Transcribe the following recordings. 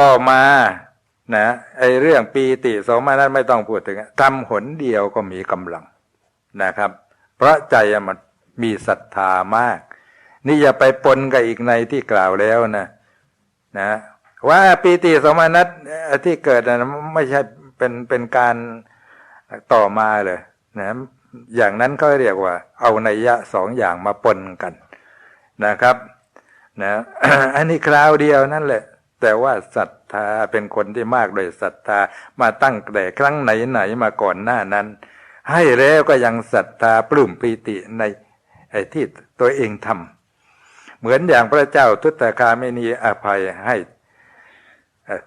ต่อมานะไอเรื่องปีติสมานัสไม่ต้องพูดถึงทำหนเดียวก็มีกำลังนะครับ เพราะใจมันมีศรัทธามาก นี่อย่าไปปนกับอีกในที่กล่าวแล้วนะนะว่าปีติสมานัสเอ่อที่เกิดนะไม่ใช่เป็นเป็นการต่อมาเลยนะอย่างนั้นก็เรียกว่า เอาในยะสองอย่างมาปนกันนะครับนะอันนี้คราวเดียวนั่นแหละ แต่ว่าศรัทธาเป็นคนที่มากโดยศรัทธามาตั้งแต่ครั้งไหนไหนๆมาก่อนหน้านั้น ให้แล้วก็ยังศรัทธาปลื้มปีติในไอ้ที่ตัวเองทำเหมือนอย่างพระเจ้าทุตคาไม่นีอภัยให้เอ่อ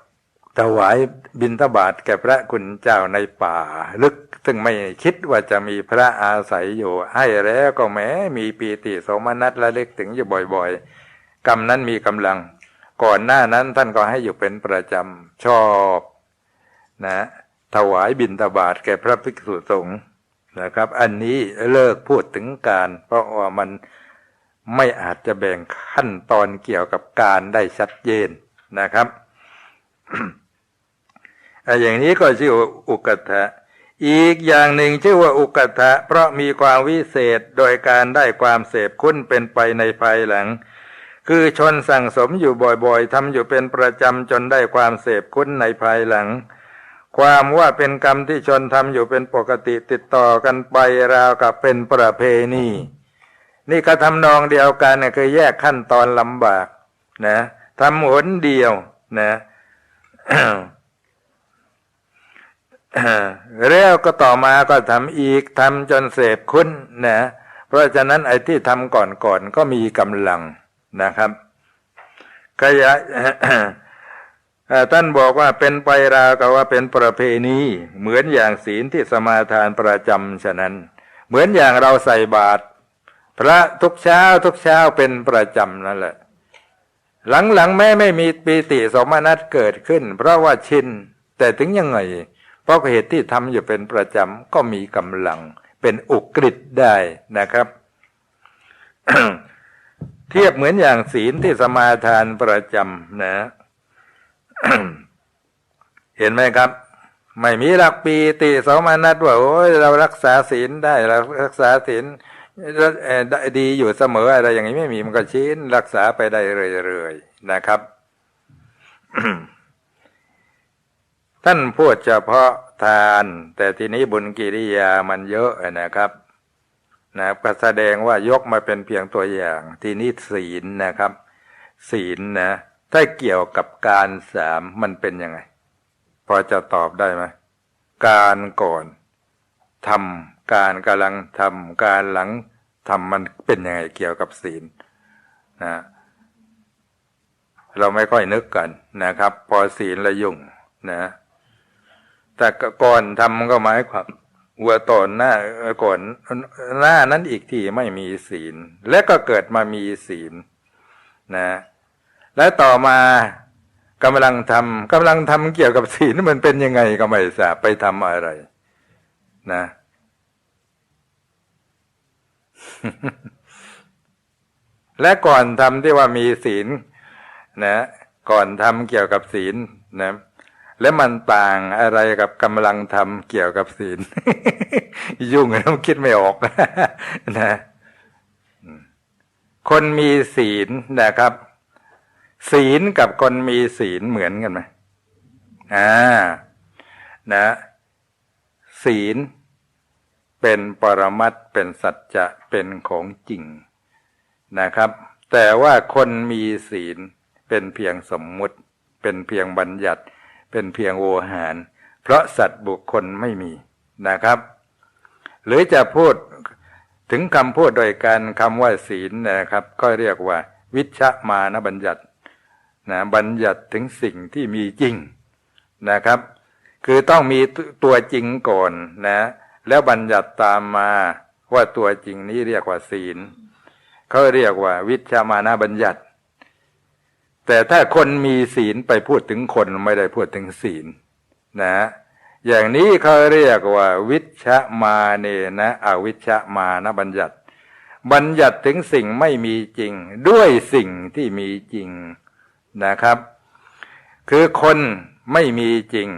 ถวายบิณฑบาตแก่พระคุณเจ้าในป่า ลึกซึ่งไม่คิดว่าจะมีพระอาศัยอยู่ ให้แล้วก็แม้มีปีติสมนัสและเล็กถึงอยู่บ่อยๆกรรมนั้นมีกำลัง ก่อนหน้านั้นท่านก็ให้อยู่เป็นประจำชอบนะถวายบิณฑบาตแก่พระภิกษุสงฆ์นะครับ อันนี้เลิกพูดถึงการ เพราะว่ามันไม่อาจจะแบ่งขั้นตอนเกี่ยวกับการได้ชัดเจนนะครับอย่างนี้ก็ชื่ออุกทะอีกอย่างหนึ่งชื่อว่าอุกทะเพราะมีความวิเศษโดยการได้ความเสพคุ้นเป็นไปในภายหลัง คือชนสั่งสมอยู่บ่อยๆทำอยู่เป็นประจำจนได้ความเสพคุ้นในภายหลัง ความว่าเป็นกรรมที่ชนทำอยู่เป็นปกติติดต่อกันไปราวกับเป็นประเพณี นี่ก็ทำนองเดียวกันเนี่ยคือแยกขั้นตอนลำบากนะทำหนเดียวนะแล้วก็ต่อมาก็ทำอีกทำจนเสพคุ้นนะเพราะฉะนั้นไอ้ที่ทำก่อนๆกก็มีกำลัง นะครับขยะท่านบอกว่าเป็นไปราวกับว่าเป็นประเพณี เหมือนอย่างศีลที่สมาทานประจำฉะนั้น เหมือนอย่างเราใส่บาตรพระทุกเช้าทุกเช้าเป็นประจำนั่นแหละ หลังๆแม้ไม่มีปีติสมนัตเกิดขึ้น เพราะว่าชินแต่ถึงยังไง เพราะเหตุที่ทำอยู่เป็นประจำก็มีกำลัง เป็นอุกฤษได้นะครับ เทียบเหมือนอย่างศีลที่สมาทานประจำนะ เห็นไหมครับ ไม่มีหลักปีติสมานัตว่าโอ้ยเรารักษาศีลได้เรารักษาศีลได้ดีอยู่เสมออะไรอย่างนี้ไม่มีมันก็ชินรักษาไปได้เรื่อยๆนะครับ ท่านพูดเฉพาะทาน แต่ทีนี้บุญกิริยามันเยอะนะครับ นะครับก็แสดงว่ายกมาเป็นเพียงตัวอย่าง ทีนี้ศีลนะครับ ศีลนะ ถ้าเกี่ยวกับการสามมันเป็นยังไง พอจะตอบได้ไหมการก่อนทำการกำลังทำการหลังทำมันเป็นยังไงเกี่ยวกับศีลนะเราไม่ค่อยนึกกันนะครับ พอศีลละยุ่งนะ แต่ก่อนทำก็หมายความ วัวตอนหน้าก่อนหน้านั้นอีกทีไม่มีศีล และก็เกิดมามีศีลนะและต่อมากำลังทำกำลังทำเกี่ยวกับศีลมันเป็นยังไงก็ไม่ทราบไปทำอะไร นะและก่อนทำที่ว่ามีศีลนะก่อนทำเกี่ยวกับศีลนะ แล้วมันต่างอะไรกับกำลังทำเกี่ยวกับศีล ยุ่งต้องคิดไม่ออกนะคนมีศีลนะครับ ศีลกับคนมีศีลเหมือนกันไหมอ่านะ ศีลเป็นปรมัตถ์เป็นสัจจะเป็นของจริงนะครับ แต่ว่าคนมีศีลเป็นเพียงสมมุติ เป็นเพียงบัญญัติ เป็นเพียงโอหาร เพราะสัตว์บุคคลไม่มีนะครับ หรือจะพูดถึงคำพูดโดยการคำว่าศีลนะครับ ก็เรียกว่า วิชมานบัญญัตินะบัญญัติถึงสิ่งที่มีจริงนะครับ คือต้องมีตัวจริงก่อนนะ แล้วบัญญัติตามมาว่าตัวจริงนี้เรียกว่าศีลเขาเรียกว่า วิชามานาบัญญัติ แต่ถ้าคนมีศีลไปพูดถึงคนไม่ได้พูดถึงศีลนะ อย่างนี้เขาเรียกว่า วิชมาเนนะอวิชมานะบัญญัติ บัญญัติถึงสิ่งไม่มีจริง ด้วยสิ่งที่มีจริงนะครับ คือคนไม่มีจริง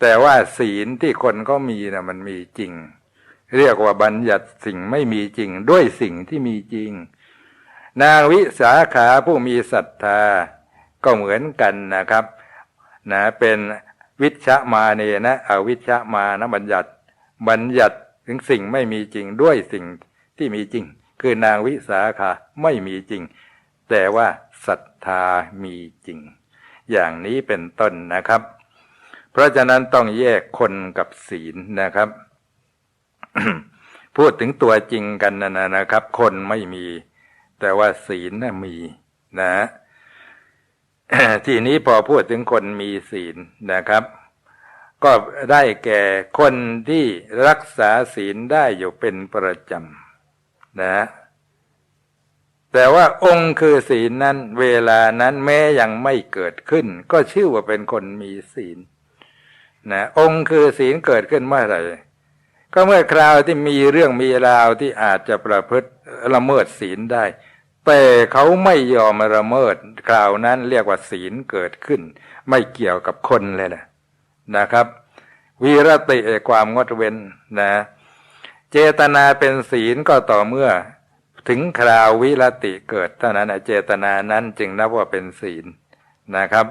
แต่ว่าศีลที่คนก็มีนะมันมีจริง เรียกว่าบัญญัติสิ่งไม่มีจริง ด้วยสิ่งที่มีจริง นางวิสาขาผู้มีศรัทธาก็เหมือนกันนะครับนะเป็นวิชมาเนนะอวิชมานะบัญญัติบัญญัติถึงสิ่งไม่มีจริงด้วยสิ่งที่มีจริง คือนางวิสาขาไม่มีจริง แต่ว่าศรัทธามีจริง อย่างนี้เป็นต้นนะครับ เพราะฉะนั้นต้องแยกคนกับศีลนะครับ พูดถึงตัวจริงกันนะนะครับ คนไม่มี แต่ว่าศีลน่ะมีนะทีนี้พอพูดถึงคนมีศีลนะครับ ก็ได้แก่คนที่รักษาศีลได้อยู่เป็นประจำนะแต่ว่าองค์คือศีลนั้น เวลานั้นแม้ยังไม่เกิดขึ้น ก็ชื่อว่าเป็นคนมีศีลนะองค์คือศีลเกิดขึ้นเมื่อไหร่ก็เมื่อคราวที่มีเรื่องมีราวที่อาจจะประพฤติละเมิดศีลได้ แต่เขาไม่ยอมละเมิดคราวนั้นเรียกว่าศีลเกิดขึ้น ไม่เกี่ยวกับคนเลยนะนะครับ วีรติความงดเว้นนะ เจตนาเป็นศีลก็ต่อเมื่อ ถึงคราววิรติเกิดเท่านั้นเจตนานั้นจึงนับว่าเป็นศีลนะครับ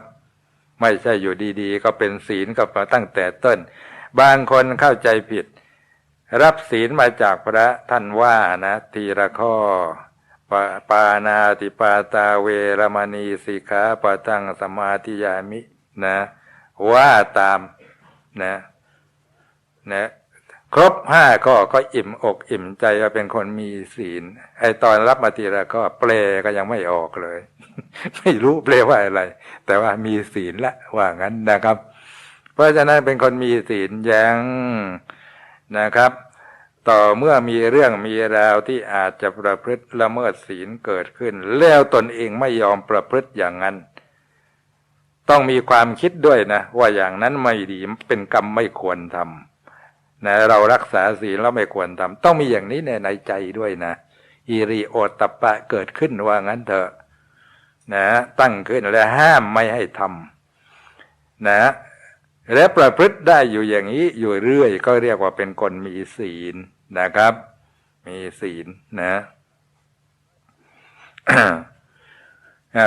ไม่ใช่อยู่ดีๆ ก็เป็นศีลก็มาตั้งแต่ต้น บางคนเข้าใจผิด รับศีลมาจากพระท่านว่านะ ทีละข้อ ปาปานาติปาตาเวรมณีสิกขาปตังสมาธิยามินะ ว่าตามนะนะครบห้าข้อก็อิ่มอกอิ่มใจว่าเป็นคนมีศีล ไอตอนรับมาทีละก็เปลก็ยังไม่ออกเลย ไม่รู้เปลว่าอะไร แต่ว่ามีศีลละว่างั้นนะครับ เพราะฉะนั้นเป็นคนมีศีลยังนะครับ ต่อเมื่อมีเรื่องมีราวที่อาจจะประพฤติละเมิดศีลเกิดขึ้น แล้วตนเองไม่ยอมประพฤติอย่างนั้น ต้องมีความคิดด้วยนะ ว่าอย่างนั้นไม่ดีเป็นกรรมไม่ควรทำนะเรารักษาศีลแล้วไม่ควรทำต้องมีอย่างนี้ในในใจด้วยนะอิริโอตปะเกิดขึ้นว่างั้นเถอะนะตั้งขึ้นแล้วห้ามไม่ให้ทำนะและประพฤติได้อยู่อย่างนี้อยู่เรื่อย ก็เรียกว่าเป็นคนมีศีล นะครับ มีศีลนะ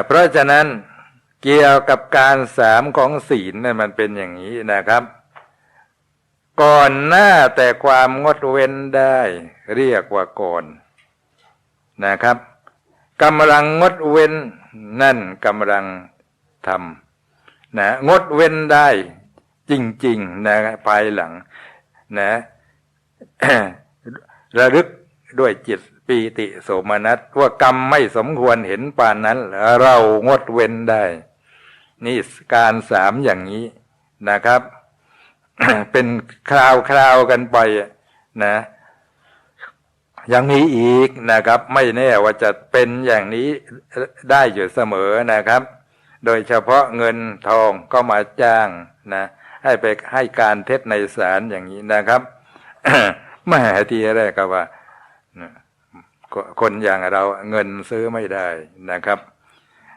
เพราะฉะนั้นเกี่ยวกับการสามของศีลเนี่ยมันเป็นอย่างนี้นะครับ ก่อนหน้าแต่ความงดเว้นได้ เรียกว่าก่อนนะครับกำลังงดเว้นนั่นกำลังทำนะงดเว้นได้จริง ๆ นะภายหลัง นะ ระลึกด้วยจิตปีติโสมนัสว่ากรรมไม่สมควรเห็นปานนั้น เรางดเว้นได้ นี่การสามอย่างนี้นะครับ เป็นคราวคราวกันไปนะ ยังมีอีกนะครับ ไม่แน่ว่าจะเป็นอย่างนี้ได้อยู่เสมอนะครับ โดยเฉพาะเงินทองก็มาจ้างนะ ให้ไปให้การเท็จในศาลอย่างนี้นะครับ แม่ทีแรกก็ว่าคนอย่างเราเงินซื้อไม่ได้นะครับ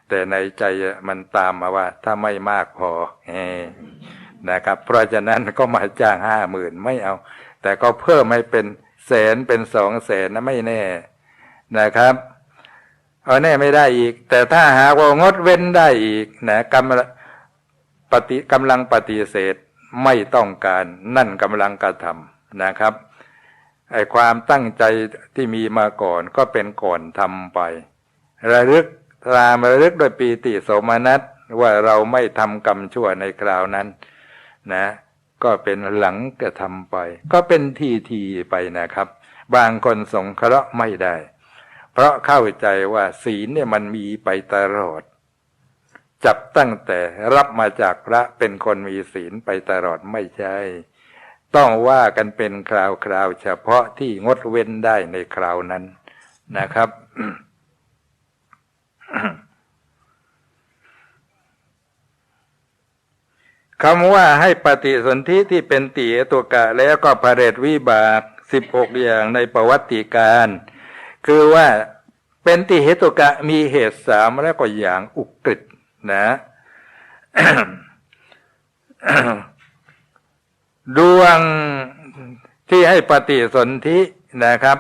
แต่ในใจมันตามมาว่า ถ้าไม่มากพอนะครับ เพราะฉะนั้นก็มาจ้างห้าหมื่นไม่เอา แต่ก็เพิ่มให้เป็นแสนเป็นสองแสนนะไม่แน่นะครับเอาแน่ไม่ได้อีก แต่ถ้าหากว่างดเว้นได้อีกนะกำปฏิกำลังปฏิเสธไม่ต้องการนั่นกำลังกระทำนะครับ ไอ้ความตั้งใจที่มีมาก่อนก็เป็นก่อนทำไป ระลึกตามระลึกโดยปีติโสมนัสว่าเราไม่ทำกรรมชั่วในคราวนั้น นะ ก็เป็นหลังกระทำไป ก็เป็นทีทีไปนะครับ บางคนสงเคราะห์ไม่ได้ เพราะเข้าใจว่าศีลเนี่ยมันมีไปตลอด จับตั้งแต่รับมาจากพระเป็นคนมีศีลไปตลอดไม่ใช่ ต้องว่ากันเป็นคราวคราวเฉพาะที่งดเว้นได้ในคราวนั้นนะครับ คำว่าให้ปฏิสนธิที่เป็นตีตัวกะแล้วก็พระเรตวิบากสิบหกอย่างในประวัติการ คือว่าเป็นติเหตุกะมีเหตุสามแล้วก็อย่างอุกฤษนะ ดวงที่ให้ปฏิสนธินะครับ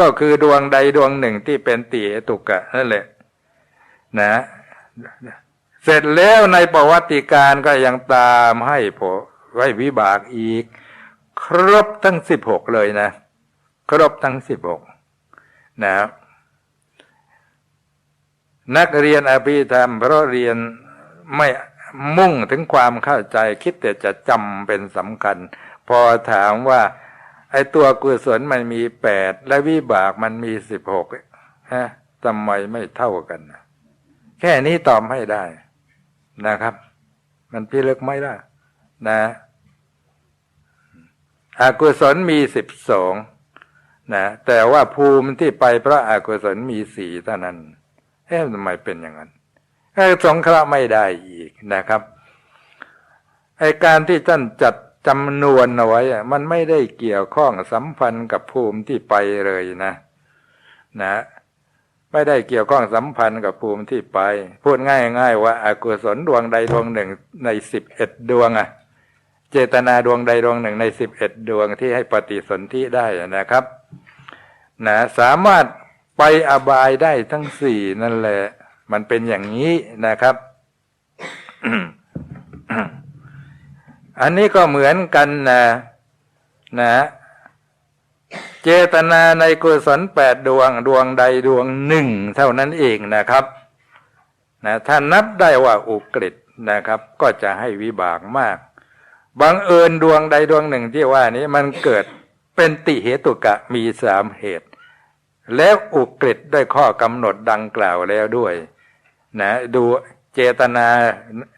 ก็คือดวงใดดวงหนึ่งที่เป็นติตุกะนั่นแหละนะเสร็จแล้วในประวัติการก็ยังตามให้ผไว้วิบากอีก ครบทั้งสิบหกเลยนะ ครบทั้งสิบหกนะนักเรียนอภิธรรมเพราะเรียนไม่ มุ่งถึงความเข้าใจคิดแต่จะจำเป็นสำคัญ พอถามว่า ไอ้ตัวกุศลมันมีแปดและวิบากมันมีสิบหกฮะทำไมไม่เท่ากัน แค่นี้ตอบให้ได้นะครับ มันพิลึกไม่ได้นะอากุศลมีสิบสองนะแต่ว่าภูมิที่ไปเพราะอากุศลมีสี่เท่านั้นเอ๊ะทำไมเป็นอย่างนั้น สงเคราะห์ไม่ได้อีกนะครับไอการที่ท่านจัดจำนวนเอาไว้มันไม่ได้เกี่ยวข้องสัมพันธ์กับภูมิที่ไปเลยนะ นะ ไม่ได้เกี่ยวข้องสัมพันธ์กับภูมิที่ไป พูดง่ายๆว่าอากุศลดวงใดดวงหนึ่งในสิบเอ็ดดวงอะเจตนาดวงใดดวงหนึ่งในสิบเอ็ดดวงที่ให้ปฏิสนธิได้นะครับ นะ สามารถไปอบายได้ทั้งสี่นั่นแหละ มันเป็นอย่างนี้นะครับ อันนี้ก็เหมือนกันนะนะเจตนาในกุศลแปดดวงดวงใดดวงหนึ่งเท่านั้นเองนะครับนะถ้านับได้ว่าอุกฤษนะครับ ก็จะให้วิบากมากบังเอิญดวงใดดวงหนึ่งที่ว่านี้มันเกิดเป็นติเหตุกะมีสามเหตุ แล้วอุกฤษด้วยข้อกำหนดดังกล่าวแล้วด้วย นะดูเจตนา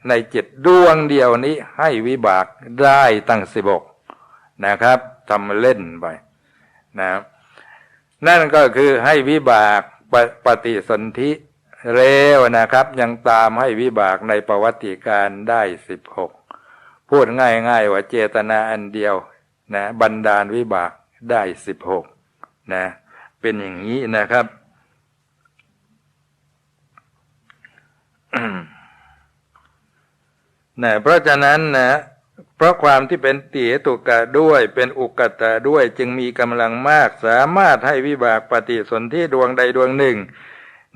ในจิตดวงเดียวนี้ให้วิบากได้ตั้งสิบกนะครับทำเล่นไปนะนั่นก็คือให้วิบากปปฏิสนธิเร็วนะครับ ยังตามให้วิบากในประวัติการได้สิบหกพูดง่ายๆว่าเจตนาอันเดียวนะบันดาลวิบากได้สิบหกนะเป็นอย่างนี้นะครับ นะเพราะฉะนั้นนะเพราะความที่เป็นเตียตุกะด้วยเป็นอุกตะด้วยจึงมีกำลังมากสามารถให้วิบากปฏิสนธิดวงใดดวงหนึ่ง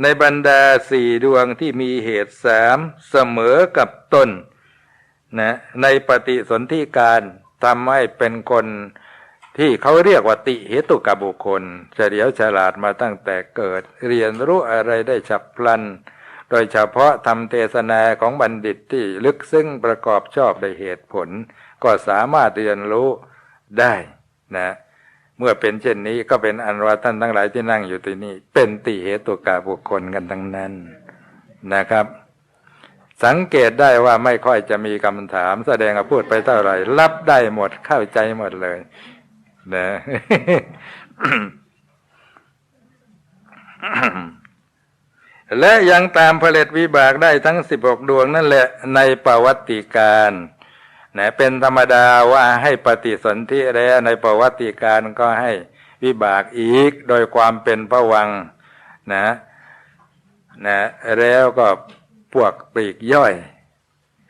ในบรรดาสี่ดวงที่มีเหตุสามเสมอกับตนนะในปฏิสนธิการทำให้เป็นคนที่เขาเรียกว่าติเหตุกับบุคคล เฉลียวฉลาดมาตั้งแต่เกิด เรียนรู้อะไรได้ฉับพลัน โดยเฉพาะทำเทศนาของบัณฑิตที่ลึกซึ้งประกอบชอบในเหตุผล ก็สามารถเรียนรู้ได้นะเมื่อเป็นเช่นนี้ก็เป็นอันว่าท่านทั้งหลายที่นั่งอยู่ที่นี่ เป็นติเหตุกับบุคคลกันทั้งนั้นนะครับ สังเกตได้ว่าไม่ค่อยจะมีคำถาม แสดงพูดไปเท่าไหร่ รับได้หมดเข้าใจหมดเลยนะ และยังตามผลิตวิบากได้ทั้งสิบหกดวงนั่นแหละในประวัติการนะเป็นธรรมดาว่าให้ปฏิสนธิแล้วในประวัติการก็ให้วิบากอีกโดยความเป็นพระวังนะนะแล้วก็พวกปีกย่อย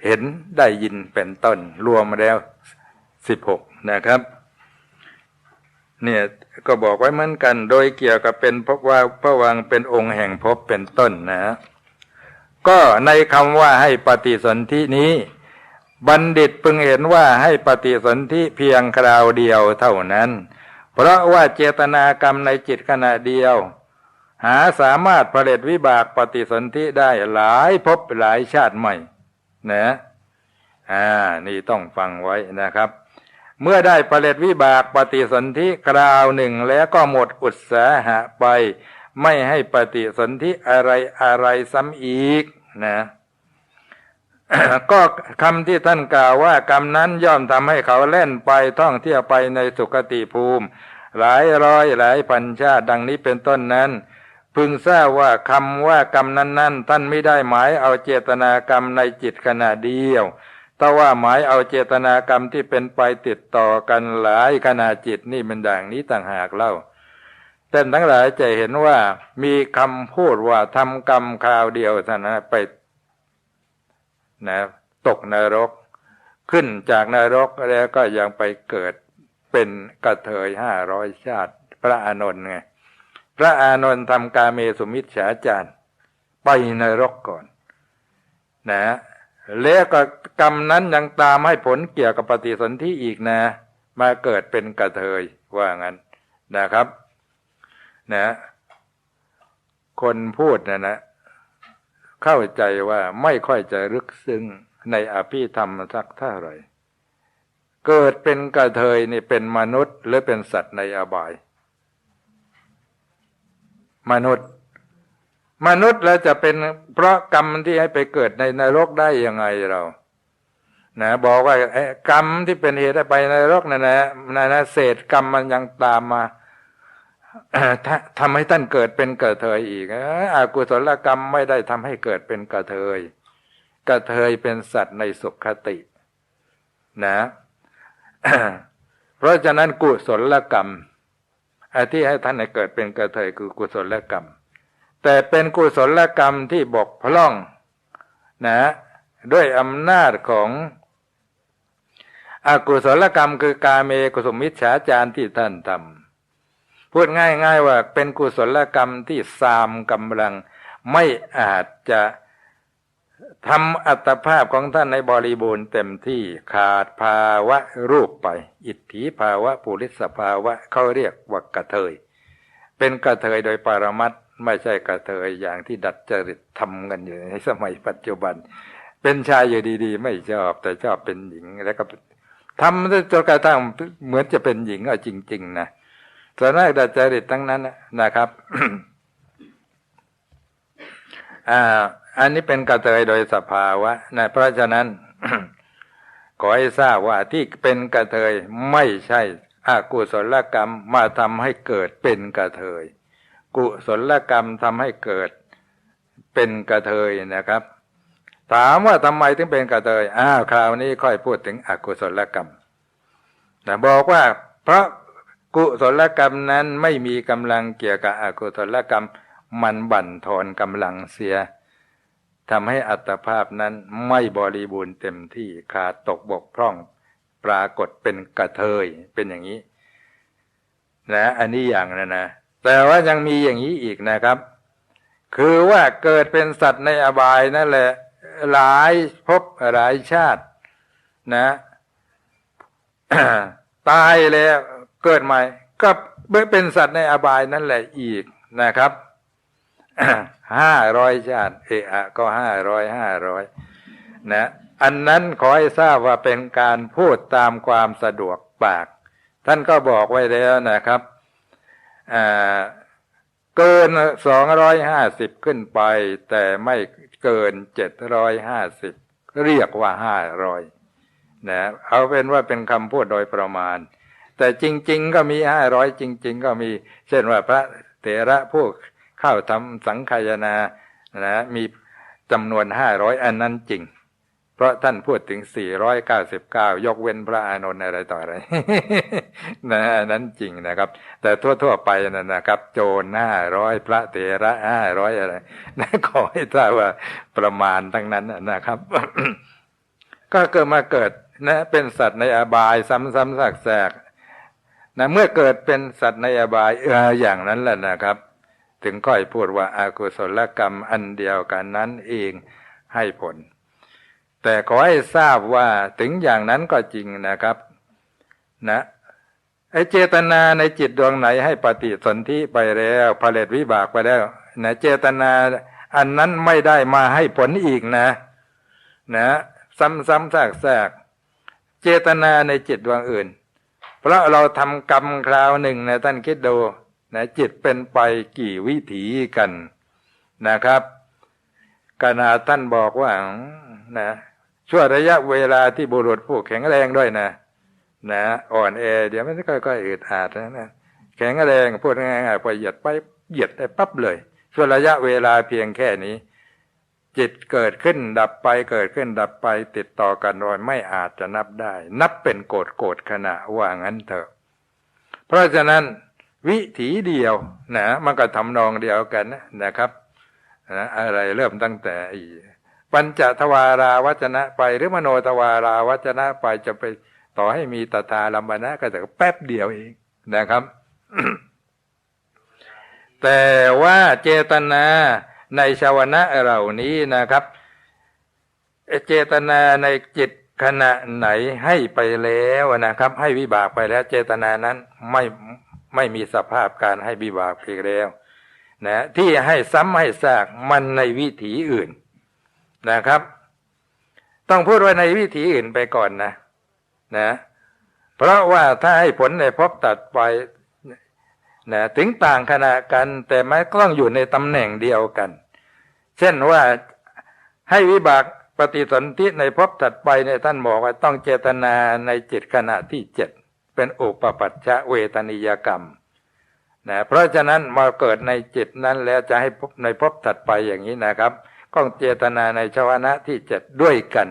เห็นได้ยินเป็นต้นรวมแล้วสิบหกนะครับ เนี่ยก็บอกไว้เหมือนกัน โดยเกี่ยวกับเป็นพบว่าพระวังเป็นองค์แห่งพบเป็นต้นนะ ก็ในคำว่าให้ปฏิสนธินี้ บัณฑิตพึงเห็นว่าให้ปฏิสนธิเพียงคราวเดียวเท่านั้น เพราะว่าเจตนากรรมในจิตขณะเดียว หาสามารถผลิตวิบากปฏิสนธิได้หลายพบหลายชาติใหม่นะอ่านี่ต้องฟังไว้นะครับ เมื่อได้ผลิตวิบากปฏิสนธิคราวหนึ่งแล้วก็หมดอุตสาหะไป ไม่ให้ปฏิสนธิอะไรอะไรซ้ำอีกนะก็คำที่ท่านกล่าวว่ากรรมนั้นย่อมทำให้เขาเล่นไปท่องเที่ยวไปในสุคติภูมิ หลายร้อยหลายพันชาติดังนี้เป็นต้นนั้น พึงทราบว่าคำว่ากรรมนั้น ๆ ท่านไม่ได้หมายเอาเจตนากรรมในจิตขณะเดียว ถ้าว่าหมายเอาเจตนากรรมที่เป็นไปติดต่อกันหลายขณะจิตนี่มันด่างนี้ต่างหากเล่าแต่ทั้งหลายจะเห็นว่ามีคำพูดว่าทำกรรมคราวเดียวท่านนะไปนะตกนรก ขึ้นจากนรกแล้วก็ยังไปเกิดเป็นกระเทยห้าร้อยชาติ พระอานนท์ไงพระอานนท์ทำกาเมสุมิชฌาจารไปนรกก่อน นะ แล้วก็กรรมนั้นยังตามให้ผลเกี่ยวกับปฏิสนธิอีกนะ มาเกิดเป็นกระเทยว่างั้นนะครับนะคนพูดนะนะเข้าใจว่าไม่ค่อยจะลึกซึ้งในอภิธรรมสักเท่าไหร่เกิดเป็นกระเทยนี่เป็นมนุษย์หรือเป็นสัตว์ในอบาย มนุษย์ มนุษย์แล้วจะเป็นเพราะกรรมที่ให้ไปเกิดในนรกได้ยังไงเรานะบอกว่ากรรมที่เป็นเหตุให้ไปในรกนั่นนะนะนะเศษกรรมมันยังตามมาทำให้ท่านเกิดเป็นกระเทยอีกอากุศลกรรมไม่ได้ทำให้เกิดเป็นกระเทย กระเทยเป็นสัตว์ในสุขคติ นะ เพราะฉะนั้นกุศลกรรมอที่ให้ท่านเกิดเป็นกระเทยคือกุศลกรรม แต่เป็นกุศลกรรมที่บกพร่องนะด้วยอำนาจของอกุศลกรรมคือกาเมกุสมิชฉาจารที่ท่านทำพูดง่ายๆว่าเป็นกุศลกรรมที่สามกำลังไม่อาจจะทำอัตภาพของท่านในบริบูรณ์เต็มที่ขาดภาวะรูปไป อิทธิภาวะปุริสภาวะเขาเรียกว่ากระเทย เป็นกระเทยโดยปรมัต ไม่ใช่กระเทยอย่างที่ดัดจริตทำกันอยู่ในสมัยปัจจุบัน เป็นชายอยู่ดีๆ ไม่ชอบแต่ชอบเป็นหญิงแล้วก็ทำจนกระทั่งเหมือนจะเป็นหญิงเอาจริง ๆ นะส่วนมากดัดจริตทั้งนั้นนะครับอ่าอันนี้เป็นกระเทยโดยสภาวะนะเพราะฉะนั้นขอให้ทราบว่าที่เป็นกระเทยไม่ใช่อากุศลกรรมมาทำให้เกิดเป็นกระเทย กุศลกรรมทำให้เกิดเป็นกระเทยนะครับ ถามว่าทำไมถึงเป็นกระเทยอ้าวคราวนี้ค่อยพูดถึงอกุศลกรรมแต่บอกว่าเพราะกุศลกรรมนั้นไม่มีกำลังเกี่ยวกับอกุศลกรรม มันบั่นทอนกำลังเสียทำให้อัตภาพนั้นไม่บริบูรณ์เต็มที่ขาดตกบกพร่องปรากฏเป็นกระเทยเป็นอย่างนี้นะอันนี้อย่างนะนะ แต่ว่ายังมีอย่างนี้อีกนะครับ คือว่าเกิดเป็นสัตว์ในอบายนั่นแหละหลายพบหลายชาตินะตายแล้วเกิดใหม่ ก็เป็นสัตว์ในอบายนั่นแหละอีกนะครับห้าร้อยชาติเอะก็ห้าร้อยห้าร้อยนะอันนั้นขอให้ทราบว่าเป็นการพูดตามความสะดวกปาก ท่านก็บอกไว้แล้วนะครับ เกินสองร้อยห้าสิบขึ้นไป แต่ไม่เกินเจ็ดร้อยห้าสิบเรียกว่าห้าร้อยนะเอาเป็นว่าเป็นคำพูดโดยประมาณ แต่จริง ๆ ก็มีห้าร้อยจริง ๆ ก็มี เช่นว่าพระเถระพวกเข้าทำสังขยานานะมีจำนวนห้าร้อยอันนั้นจริง เพราะท่านพูดถึงสี่ร้อยเก้าสิบเก้ายกเว้นพระอานนท์อะไรต่ออะไรนะนั้นจริงนะครับ แต่ทั่ว ๆ ไปนะนะครับ โจรห้าร้อยพระเถระห้าร้อยอะไรนะขอให้ทราบว่าประมาณทั้งนั้นนะครับ ก็เกิดมาเกิดนะ เป็นสัตว์ในอบาย ซ้ำๆซากๆนะเมื่อเกิดเป็นสัตว์ในอบายเอออย่างนั้นแหละนะครับ ถึงค่อยพูดว่าอากุศลกรรมอันเดียวกันนั้นเองให้ผล แต่ขอให้ทราบว่าถึงอย่างนั้นก็จริงนะครับ นะไอเจตนาในจิตดวงไหนให้ปฏิสนธิไปแล้วผลิตวิบากไปแล้วนะเจตนาอันนั้นไม่ได้มาให้ผลอีกนะ นะ ซ้ำๆซากๆเจตนาในจิตดวงอื่น เพราะเราทำกรรมคราวหนึ่งนะท่านคิดดูนะจิตเป็นไปกี่วิถีกันนะครับขณะท่านบอกว่านะ ช่วระยะเวลาที่บุรุษผู้แข็งแรงด้วยนะ นะอ่อนแอ เดี๋ยวมันค่อยๆอึดอัดนะนะแข็งแรงพูดง่ายๆพอเหยียดไปเหยียดได้ปั๊บเลย ช่วระยะเวลาเพียงแค่นี้ จิตเกิดขึ้นดับไปเกิดขึ้นดับไปติดต่อกันโดยไม่อาจจะนับได้ นับเป็นโกดโกดขณะว่างั้นเถอะ เพราะฉะนั้นวิถีเดียวนะมันก็ทำนองเดียวกันนะนะครับนะอะไรเริ่มตั้งแต่ ปัญจทวาราวัจนะไปหรือมโนทวาราวัจนะไปจะไปต่อให้มีตถาลัมบนะก็แต่แป๊บเดียวเองนะครับ แต่ว่าเจตนาในชาวนะเหล่านี้นะครับ เจตนาในจิตขณะไหนให้ไปแล้วนะครับ ให้วิบากไปแล้ว เจตนานั้นไม่ไม่มีสภาพการให้วิบากอีกแล้วนะที่ให้ซ้ำให้ซากมันในวิถีอื่น นะครับ ต้องพูดไว่าในวิถีอื่นไปก่อนนะนะ เพราะว่าถ้าให้ผลในพบตัดไปนะถึงต่างขณะกันแต่ไม่ต้องอยู่ในตำแหน่งเดียวกัน เช่นว่าให้วิบากปฏิสนธิในพบตัดไปในท่านบอกว่าต้องเจตนาในจิตขณะที่เจ็ดเป็นอุปปัชชะเวทนิยกรรมนะเพราะฉะนั้นมาเกิดในจิตนั้นแล้วจะให้พบในพบถัดไปอย่างนี้นะครับ ก็เจตนาในชวนะที่เจ็ดด้วยกัน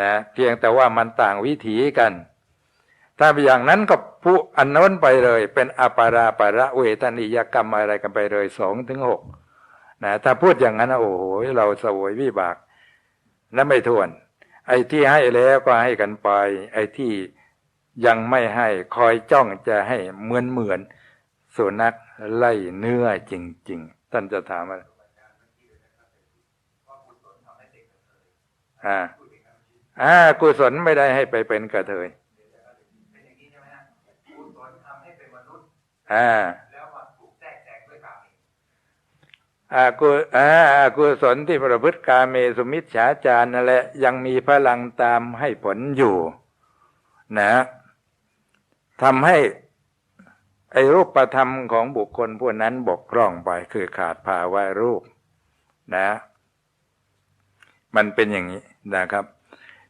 นะเพียงแต่ว่ามันต่างวิถีกัน ถ้าอย่างนั้นก็ผู้อันนั้นไปเลย เป็นอปาราปาระเวทนิยกรรมอะไรกันไปเลยสองถึงหกนะถ้าพูดอย่างนั้นโอ้โหเราสวยวิบากและไม่ทวน ไอ้ที่ให้แล้วก็ให้กันไป ไอ้ที่ยังไม่ให้คอยจ้องจะให้เหมือนเหมือนสุนัขไล่เนื้อจริง ๆ ท่านจะถามอะไร อ่าอ่ากุศลไม่ได้ให้ไปเป็นกระเทยอ่าอากุอาอากุศลที่ประพฤติกาเมสุมิชฉาจารนั่นแหละยังมีพลังตามให้ผลอยู่ นะทำให้ไอ้รูปประธรรมของบุคคลผู้นั้นบกพร่องไปคือขาดภาวะรูป นะ มันเป็นอย่างนี้นะครับ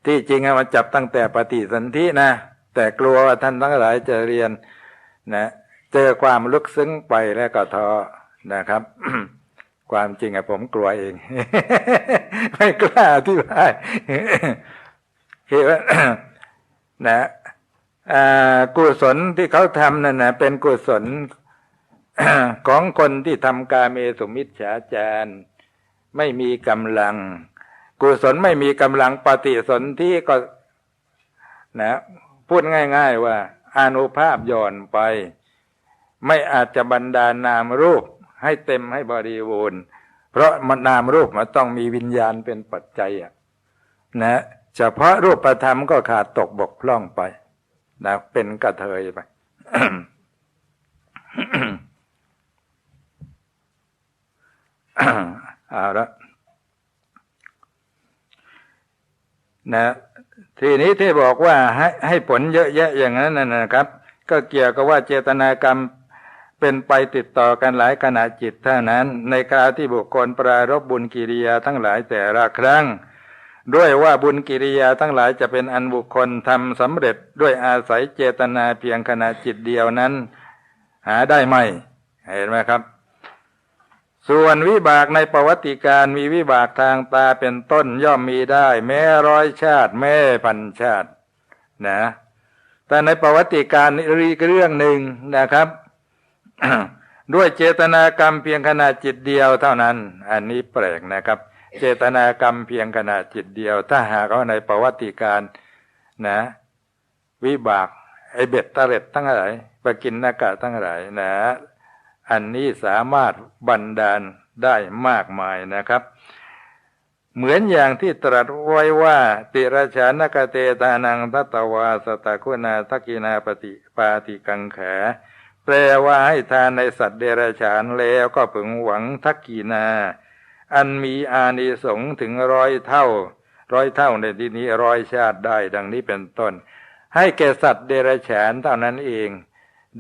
ที่จริงมันจับตั้งแต่ปฏิสนธินะ แต่กลัวว่าท่านทั้งหลายจะเรียนนะเจอความลึกซึ้งไปแล้วก็ท้อนะครับ ความจริงอะผมกลัวเอง ไม่กล้าที่บาคือว่านะกุศลที่เขาทำนั่นนะเป็นกุศลของคนที่ทำกาเมสุมิชฌาจารไม่มีกำลัง กุศลไม่มีกำลังปฏิสนธิก็นะพูดง่าย ๆว่าอนุภาพย่อนไป ไม่อาจจะบรรดานามรูปให้เต็มให้บริบูรณ์ เพราะมันนามรูปมันต้องมีวิญญาณเป็นปัจจัยอะนะเฉพาะรูปประธรรมก็ขาดตกบกพร่องไปนะเป็นกระเทยไปเอาละ นะทีนี้ที่บอกว่าให้ให้ผลเยอะแยะอย่างนั้นนะครับ ก็เกี่ยวกับว่าเจตนากรรมเป็นไปติดต่อกันหลายขณะจิตเท่านั้น ในคราวที่บุคคลปรารบบุญกิริยาทั้งหลายแต่ละครั้ง ด้วยว่าบุญกิริยาทั้งหลายจะเป็นอันบุคคลทำสำเร็จด้วยอาศัยเจตนาเพียงขณะจิตเดียวนั้น หาได้ไหมเห็นไหมครับ ส่วนวิบากในประวัติการมีวิบากทางตาเป็นต้นย่อมมีได้ แม้ร้อยชาติ แม่พันชาตินะ แต่ในประวัติการนี้เรื่องหนึ่งนะครับ ด้วยเจตนากรรมเพียงขณะจิตเดียวเท่านั้น อันนี้แปลกนะครับ เจตนากรรมเพียงขณะจิตเดียว ถ้าหากว่าในประวัติการนะ วิบากไอเบ็ดตะเร็ดทั้งหลายปกินนากะทั้งหลายนะ อันนี้สามารถบันดาลได้มากมายนะครับ เหมือนอย่างที่ตรัสไว้ว่า ติราชานกเตตานังทัตวาสตะคุณาทักินาปฏิปาติกังแขแปลว่าให้ทานในสัตว์เดรัจฉานแล้วก็พึงหวังทักกีนา อันมีอานิสงส์ถึงร้อยเท่า ร้อยเท่าในที่นี้ร้อยชาติได้ดังนี้เป็นต้น ให้แก่สัตว์เดรัจฉานเท่านั้นเอง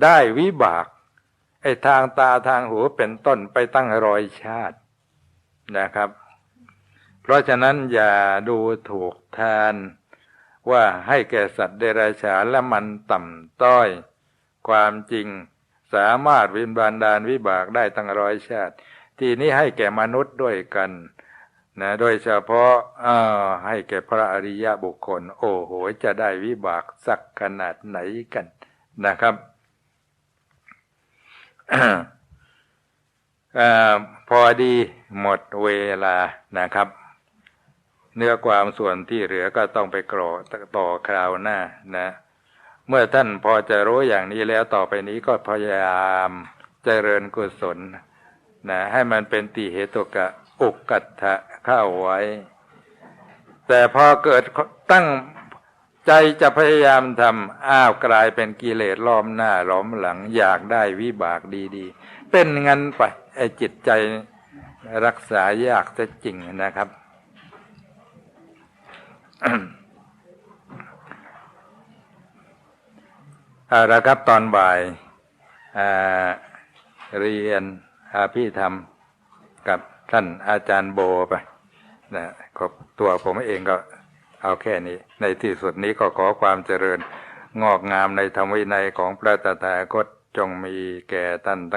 ได้วิบาก ไอ้ทางตาทางหูเป็นต้นไปตั้งร้อยชาตินะครับ เพราะฉะนั้นอย่าดูถูกทานว่าให้แก่สัตว์เดรัจฉานและมันต่ำต้อย ความจริงสามารถวินบานดานวิบากได้ตั้งร้อยชาติ ทีนี้ให้แก่มนุษย์ด้วยกันนะโดยเฉพาะให้แก่พระอริยบุคคล โอ้โห จะได้วิบากสักขนาดไหนกันนะครับ พอดีหมดเวลานะครับ เนื้อความส่วนที่เหลือก็ต้องไปกรอต่อคราวหน้านะ เมื่อท่านพอจะรู้อย่างนี้แล้วต่อไปนี้ก็พยายามเจริญกุศลนะให้มันเป็นติเหตุกะอุกกัตถะเข้าไว้ แต่พอเกิดตั้ง ใจจะพยายามทำอ้าวกลายเป็นกิเลสล้อมหน้าล้อมหลังอยากได้วิบากดีๆ เป็นงั้นไปไอ้จิตใจรักษายากจะจริงนะครับ เอาละครับตอนบ่ายเรียนอาพี่ธรรมกับท่านอาจารย์โบไปนะขอบตัวผมเองก็ เอาแค่นี้ ในที่สุดนี้ก็ขอความเจริญ งอกงามในธรรมวินัยของพระตถาคตจงมีแก่ท่านทั้ง